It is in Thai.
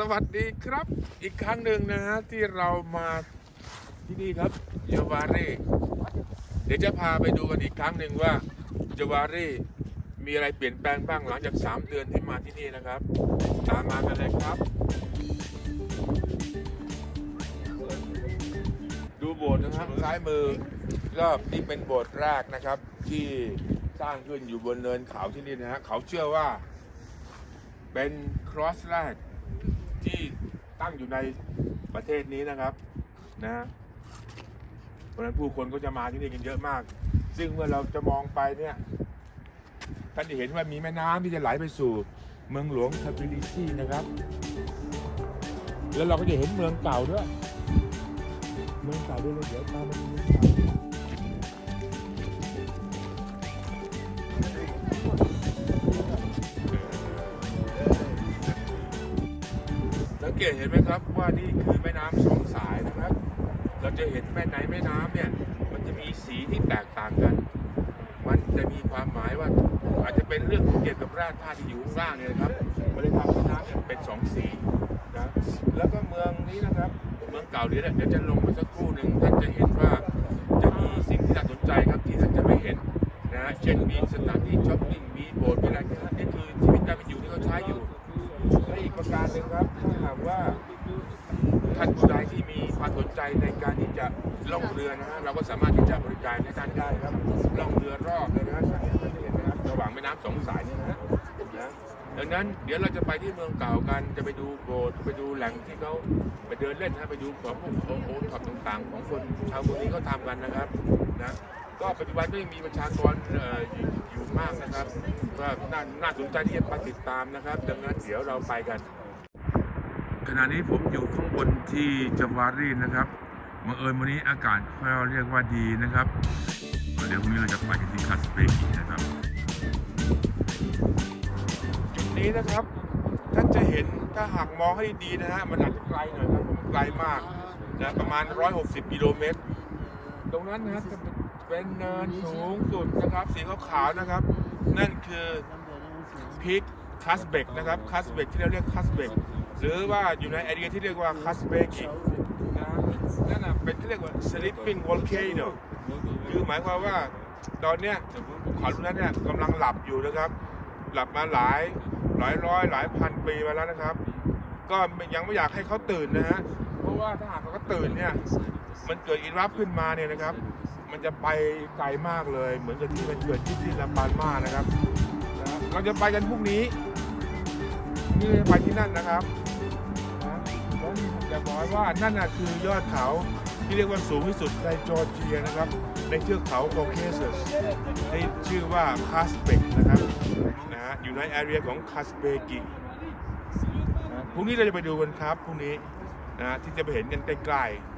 สวัสดีครับอีกครั้งหนึ่งนะฮะที่เรามาที่นี่ครับเจาวารีเดี๋ยวจะพาไปดูกันอีกครั้งหนึ่งว่าเจาวารีมีอะไรเปลี่ยนแปลงบ้างหลังจาก 3 เดือนที่มาที่นี่นะครับ ตามมากันเลยครับ ดูโบสถ์นะครับซ้ายมือก็นี่เป็นโบสถ์แรกนะครับ ที่สร้างขึ้นอยู่บนเนินเขาที่นี่นะฮะเขาเชื่อว่าเป็นครอสแรก ที่ตั้งอยู่ในประเทศนี้นะครับนะฮะเพราะฉะนั้นผู้คนก็จะมาที่นี่กันเยอะมาก ซึ่งเมื่อเราจะมองไปเนี่ยท่านจะเห็นว่ามีแม่น้ำที่จะไหลไปสู่เมืองหลวงทบิลิซีนะครับ แล้วเราก็จะเห็นเมืองเก่าด้วย เมืองเก่าด้วยเลยเดี๋ยวตามมาดูเมืองเก่า กตเห็นไหมครับว่านี่คือแม่น้ำสองสายนะครับ เราจะเห็นแม่ในแม่น้ำเนี่ยมันจะมีสีที่แตกต่างกัน มันจะมีความหมายว่าอาจจะเป็นเรื่องเกี่ยวกับแร่ธาตุที่อยู่ข้างล่างเนี่ยนะครับมันเลยทำให้น้ำเนี่ยเป็นสองสีนะแล้วก็เมืองนี้นะครับเมืองเก่าเนี่ยเดี๋ยวจะลงไปสักครู่หนึ่งท่านจะเห็นว่าจะมีสิ่งที่น่าสนใจครับที่ท่านจะไม่เห็นนะฮะเช่นมีสถานที่ช้อปปิ้งมีโบสถ์มีอะไรนะนี่คือชีวิตการเป็นอยู่ที่เขาใช้อยู่และอีกประการหนึ่งครับ ว่าท่านผู้ใดที่มีความสนใจในการที่จะล่องเรือนะฮะเราก็สามารถที่จะบริการให้ท่านได้ครับล่องเรือรอบเลยนะฮะท่านเห็นนะครับระหว่างแม่น้ำสองสายนี่นะฮะดังนั้นเดี๋ยวเราจะไปที่เมืองเก่ากันจะไปดูโบสถ์ไปดูแหล่งที่เขาไปเดินเล่นนะไปดูของพวกโอโอท็อปต่างๆ ของคนชาวเมืองนี้เขาทำกันนะครับนะก็ปัจจุบันก็ยังมีประชากรอยู่มากนะครับก็น่าน่าสนใจที่จะไปติดตามนะครับ ดังนั้นเดี๋ยวเราไปกัน ขณะนี้ผมอยู่ข้างบนที่จาวารีนะครับบังเอิญวันนี้อากาศเขาเรียกว่าดีนะครับเดี๋ยวพรุ่งนี้เราจะไปกันที่คาสเปกินะครับ จุดนี้นะครับท่านจะเห็นถ้าหากมองให้ดีนะฮะมันอาจจะไกลหน่อยครับเพราะมันไกลมากนะประมาณ 160 กิโลเมตร ตรงนั้นนะจะเป็นเนินสูงสุดนะครับสีขาวๆนะครับ นั่นคือพีคคัสเบกนะครับคัสเบกที่เราเรียกคัสเบก หรือว่าอยู่ในไอเดียที่เรียกว่าคัสเบกินะนั่นน่ะเป็นที่เรียกว่า sleeping volcano คือหมายความว่าตอนเนี้ยภูเขาลูกนั้นเนี่ยกำลังหลับอยู่นะครับ หลับมาหลายหลายร้อยหลายพันปีมาแล้วนะครับ ก็ยังไม่อยากให้เขาตื่นนะฮะเพราะว่าถ้าหากเขาตื่นเนี่ยมันเกิดอินรับขึ้นมาเนี่ยนะครับ มันจะไปไกลมากเลย เหมือนกับที่มันเกิดที่ที่ลาปานมานะครับ เราจะไปกันพรุ่งนี้นี่ไปที่นั่นนะครับ จะบอกว่านั่นคือยอดเขาที่เรียกว่าสูงที่สุดในจอร์เจียนะครับ ในเทือกเขาโคเคซัสที่ชื่อว่าคาสเปกนะครับนะฮะอยู่ในแอเรียของคาสเปกิพรุ่งนี้เราจะไปดูกันครับพรุ่งนี้นะที่จะไปเห็นกันใกล้ๆ